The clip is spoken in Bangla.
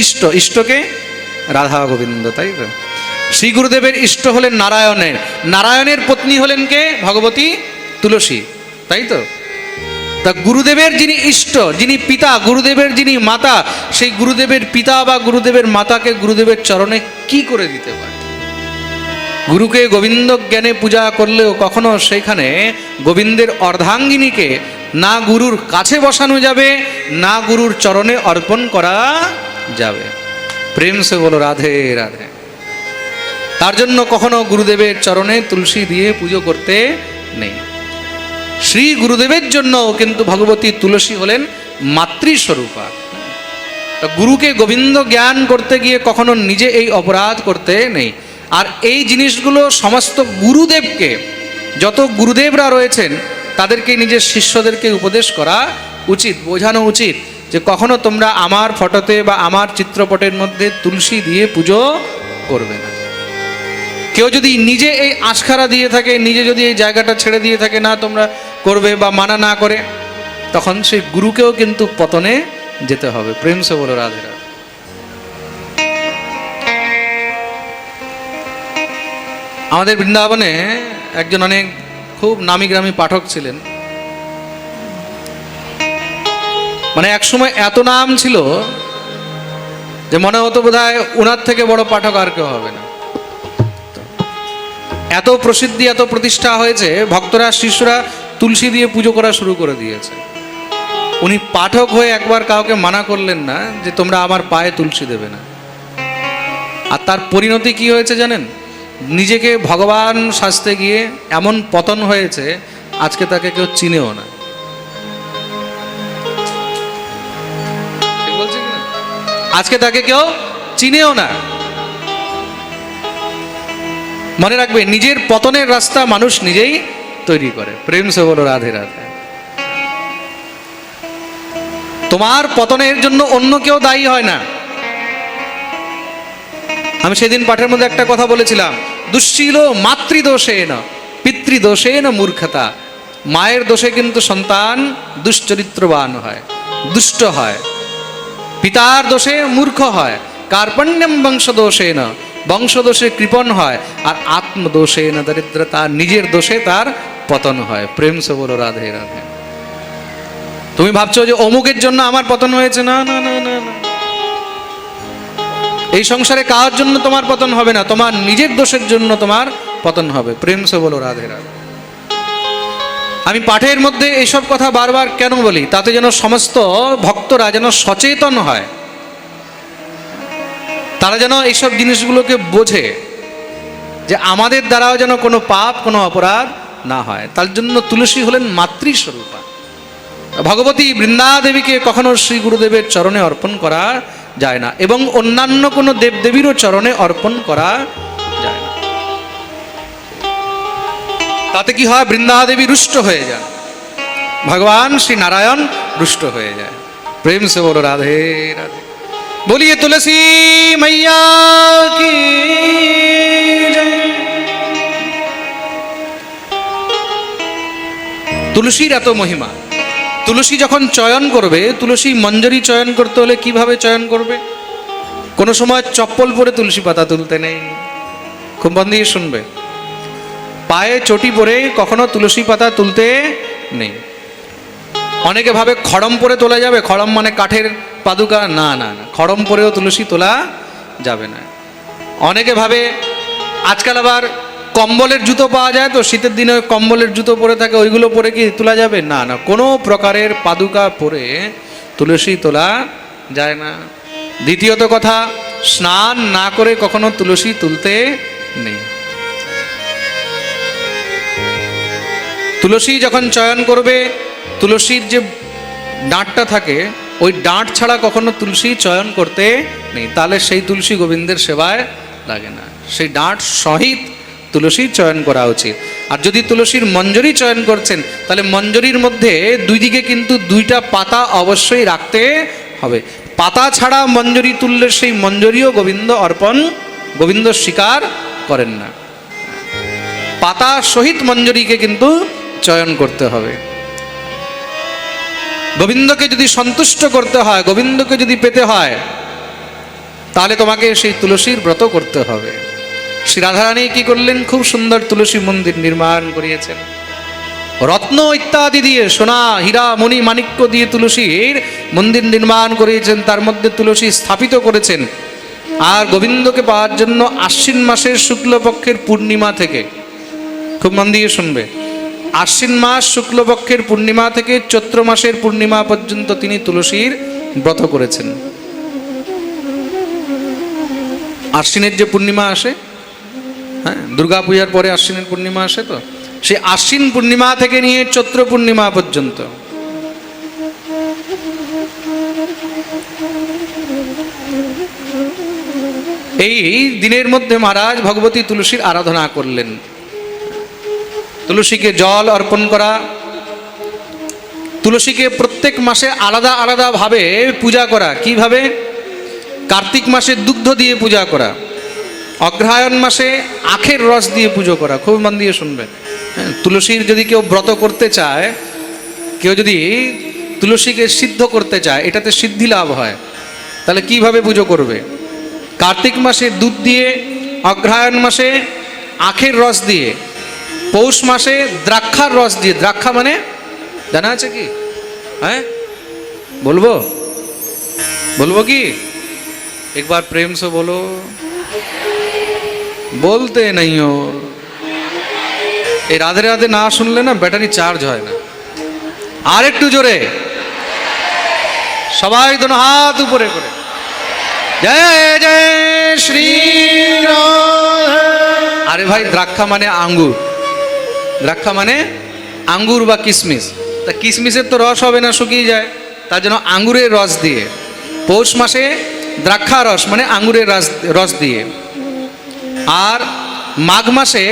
ইষ্ট, ইষ্টকে রাধা গোবিন্দ, তাই তো? শ্রী গুরুদেবের ইষ্ট হলেন নারায়ণের। নারায়ণের পত্নী হলেন কে? ভগবতী তুলসী, তাই তো? তা গুরুদেবের যিনি ইষ্ট, যিনি পিতা, গুরুদেবের যিনি মাতা, সেই গুরুদেবের পিতা বা গুরুদেবের মাতাকে গুরুদেবের চরণে কি করে দিতে পারে? গুরুকে গোবিন্দ জ্ঞানে পূজা করলেও কখনো সেইখানে গোবিন্দের অর্ধাঙ্গিনীকে না গুরুর কাছে বসানো যাবে, না গুরুর চরণে অর্পণ করা যাবে। প্রেম সে বলো, রাধে রাধে। তার জন্য কখনো গুরুদেবের চরণে তুলসী দিয়ে পুজো করতে নেই। শ্রী গুরুদেবের জন্য কিন্তু ভগবতী তুলসী হলেন মাতৃস্বরূপা। গুরুকে গোবিন্দ জ্ঞান করতে গিয়ে কখনো নিজে এই অপরাধ করতে নেই। আর এই জিনিসগুলো সমস্ত গুরুদেবকে, যত গুরুদেবরা রয়েছেন, তাদেরকে নিজের শিষ্যদেরকে উপদেশ করা উচিত, বোঝানো উচিত। যে কখনো তোমরা আমার ফটোতে বা আমার চিত্রপটের মধ্যে তুলসী দিয়ে পুজো করবে না। কেউ যদি নিজে এই আশখারা দিয়ে থাকে, নিজে যদি এই জায়গাটা ছেড়ে দিয়ে থাকে, না তোমরা করবে বা মানা না করে, তখন সেই গুরুকেও কিন্তু পতনে যেতে হবে। প্রেম সে বলো, রাধে রাধে। আমাদের বৃন্দাবনে একজন অনেক খুব নামি গ্রামী পাঠক ছিলেন। মানে একসময় এত নাম ছিল যে মনে হতো বোধ হয় ওনার থেকে বড় পাঠক আর কেউ হবে না। এত প্রসিদ্ধি, এত প্রতিষ্ঠা হয়েছে, ভক্তরা, শিষ্যরা তুলসী দিয়ে পুজো করা শুরু করে দিয়েছে। উনি পাঠক হয়ে একবার কাউকে মানা করলেন না যে তোমরা আমার পায়ে তুলসী দেবে না। আর তার পরিণতি কি হয়েছে জানেন? নিজেকে ভগবান সাজতে গিয়ে এমন পতন হয়েছে, আজকে তাকে কেউ চিনেও না। আজকে তাকে কেউ চিনেও না। মনে রাখবে, নিজের পতনের রাস্তা মানুষ নিজেই তৈরি করে। প্রেম সে বলো, রাধে রাধে। তোমার পতনের জন্য অন্য কেউ দায়ী হয় না। আমি সেদিন পাঠের মধ্যে একটা কথা বলেছিলাম দুশ্শীল মাতৃদোষে না পিতৃদোষে না মূর্খতা। মায়ের দোষে কিন্তু সন্তান দুশ্চরিত্রবান হয়, দুষ্ট হয়। পিতার দোষে মূর্খ হয়, কার্পণ্যম বংশদোষে না বংশদোষে কৃপণ হয়, আর আত্মদোষে না দরিদ্রতা নিজের দোষে তার পতন হয়। প্রেম সে বলো, রাধে রাধে। তুমি ভাবছ যে অমুকের জন্য আমার পতন হয়েছে? না না না না না। এই সংসারে কার জন্য তোমার পতন হবে না? তোমার নিজের দোষের জন্য তোমার পতন হবে। প্রেম সে বলো, রাধে রাধে। আমি পাঠের মধ্যে এইসব কথা বারবার কেন বলি? তাতে যেন সমস্ত ভক্তরা যেন সচেতন হয়। তারা যেন এইসব জিনিসগুলোকে বোঝে যে আমাদের দ্বারাও যেন কোনো পাপ, কোনো অপরাধ না হয়। তার জন্য তুলসী হলেন মাতৃস্বরূপা। ভগবতী বৃন্দাদেবীকে কখনো শ্রী গুরুদেবের চরণে অর্পণ করা যায় না এবং অন্যান্য কোনো দেবদেবীরও চরণে অর্পণ করা তাতে কি হয়? বৃন্দাদেবী রুষ্ট হয়ে যায়। ভগবান শ্রী নারায়ণ রুষ্ট হয়ে যায়। প্রেম সে বলো, রাধে রাধে। বলিয়ে তুলসী मैया কি তুলসীর এত মহিমা। তুলসী যখন চয়ন করবে, তুলসী মঞ্জরি চয়ন করতে হলে কীভাবে চয়ন করবে? কোনো সময় চপ্পল পরে তুলসী পাতা তুলতে নেই। খুব দিয়ে শুনবে। পায়ে চটি পরে কখনো তুলসী পাতা তুলতে নেই। অনেকে ভাবে খড়ম পরে তোলা যাবে, খড়ম মানে কাঠের পাদুকা। না না না, খড়ম পরেও তুলসী তোলা যাবে না। অনেকে ভাবে আজকাল আবার কম্বলের জুতো পাওয়া যায় তো, শীতের দিনে কম্বলের জুতো পরে থাকে, ওইগুলো পরে কি তোলা যাবে? না না, কোনো প্রকারের পাদুকা পরে তুলসী তোলা যায় না। দ্বিতীয়ত কথা, স্নান না করে কখনো তুলসী তুলতে নেই। তুলসী যখন চয়ন করবে, তুলসীর যে ডাঁটটা থাকে, ওই ডাঁট ছাড়া কখনো তুলসী চয়ন করতে নেই। তাহলে সেই তুলসী গোবিন্দের সেবায় লাগে না। সেই ডাঁট সহিত তুলসী চয়ন করা উচিত। আর যদি তুলসীর মঞ্জরি চয়ন করছেন, তাহলে মঞ্জরির মধ্যে দুই দিকে কিন্তু দুইটা পাতা অবশ্যই রাখতে হবে। পাতা ছাড়া মঞ্জরি তুললে সেই মঞ্জরিও গোবিন্দ অর্পণ, গোবিন্দ স্বীকার করেন না। পাতা সহিত মঞ্জরিকে কিন্তু চয়ন করতে হবে। গোবিন্দকে যদি সন্তুষ্ট করতে হয়, গোবিন্দকে যদি পেতে হয়, তাহলে তোমাকে সেই তুলসীর ব্রত করতে হবে। শ্রী রাধারানী কি করলেন? খুব সুন্দর তুলসী মন্দির নির্মাণ করিয়েছেন। রত্ন ইত্যাদি দিয়ে সোনা, হীরা, মণি, মাণিক্য দিয়ে তুলসীর মন্দির নির্মাণ করিয়েছেন, তার মধ্যে তুলসী স্থাপিত করেছেন। আর গোবিন্দকে পাওয়ার জন্য আশ্বিন মাসের শুক্লপক্ষের পূর্ণিমা থেকে। খুব মন দিয়ে শুনবে। আশ্বিন মাস শুক্লপক্ষের পূর্ণিমা থেকে চৈত্র মাসের পূর্ণিমা পর্যন্ত তিনি তুলসীর ব্রত করেছেন। আশ্বিনের যে পূর্ণিমা আসে হ্যাঁ দুর্গা পূজার পরে আশ্বিনের পূর্ণিমা আসে তো? সেই আশ্বিন পূর্ণিমা থেকে নিয়ে চৈত্র পূর্ণিমা পর্যন্ত। এই দিনের মধ্যে মহারাজ ভগবতী তুলসীর আরাধনা করলেন। তুলসীকে জল অর্পণ করা তুলসীকে প্রত্যেক মাসে আলাদা আলাদা ভাবে পূজা করা। কীভাবে? কার্তিক মাসে দুগ্ধ দিয়ে পূজা করা অগ্রহায়ণ মাসে আখের রস দিয়ে পুজো করা। খুব মন দিয়ে শুনবেন। হ্যাঁ, তুলসীর যদি কেউ ব্রত করতে চায় কেউ যদি তুলসীকে সিদ্ধ করতে চায় এটাতে সিদ্ধি লাভ হয়। তাহলে কীভাবে পুজো করবে? কার্তিক মাসে দুধ দিয়ে অগ্রহায়ণ মাসে আখের রস দিয়ে। পৌষ মাসে দ্রাক্ষার রস দিয়ে, দ্রাক্ষা মানে? জানা আছে কি? হ্যাঁ? বলব? বলব কি? একবার প্রেম সে বলো। বলতে নেই এই রাধে রাধে না শুনলে না ব্যাটারি চার্জ হয় না। আর একটু জোরে। সবাই দোনো হাত উপরে করে। জয় জয় শ্রী আরে ভাই, দ্রাক্ষা মানে আঙ্গুর। দ্রাক্ষা মানে আঙ্গুর বা কিশমিশ তা কিশমিশের তো রস হবে না, শুকিয়ে যায়। তার জন্য আঙ্গুরের রস দিয়ে, পৌষ মাসে দ্রাক্ষা রস মানে আঙ্গুরের রস রস দিয়ে। আর মাঘ মাসে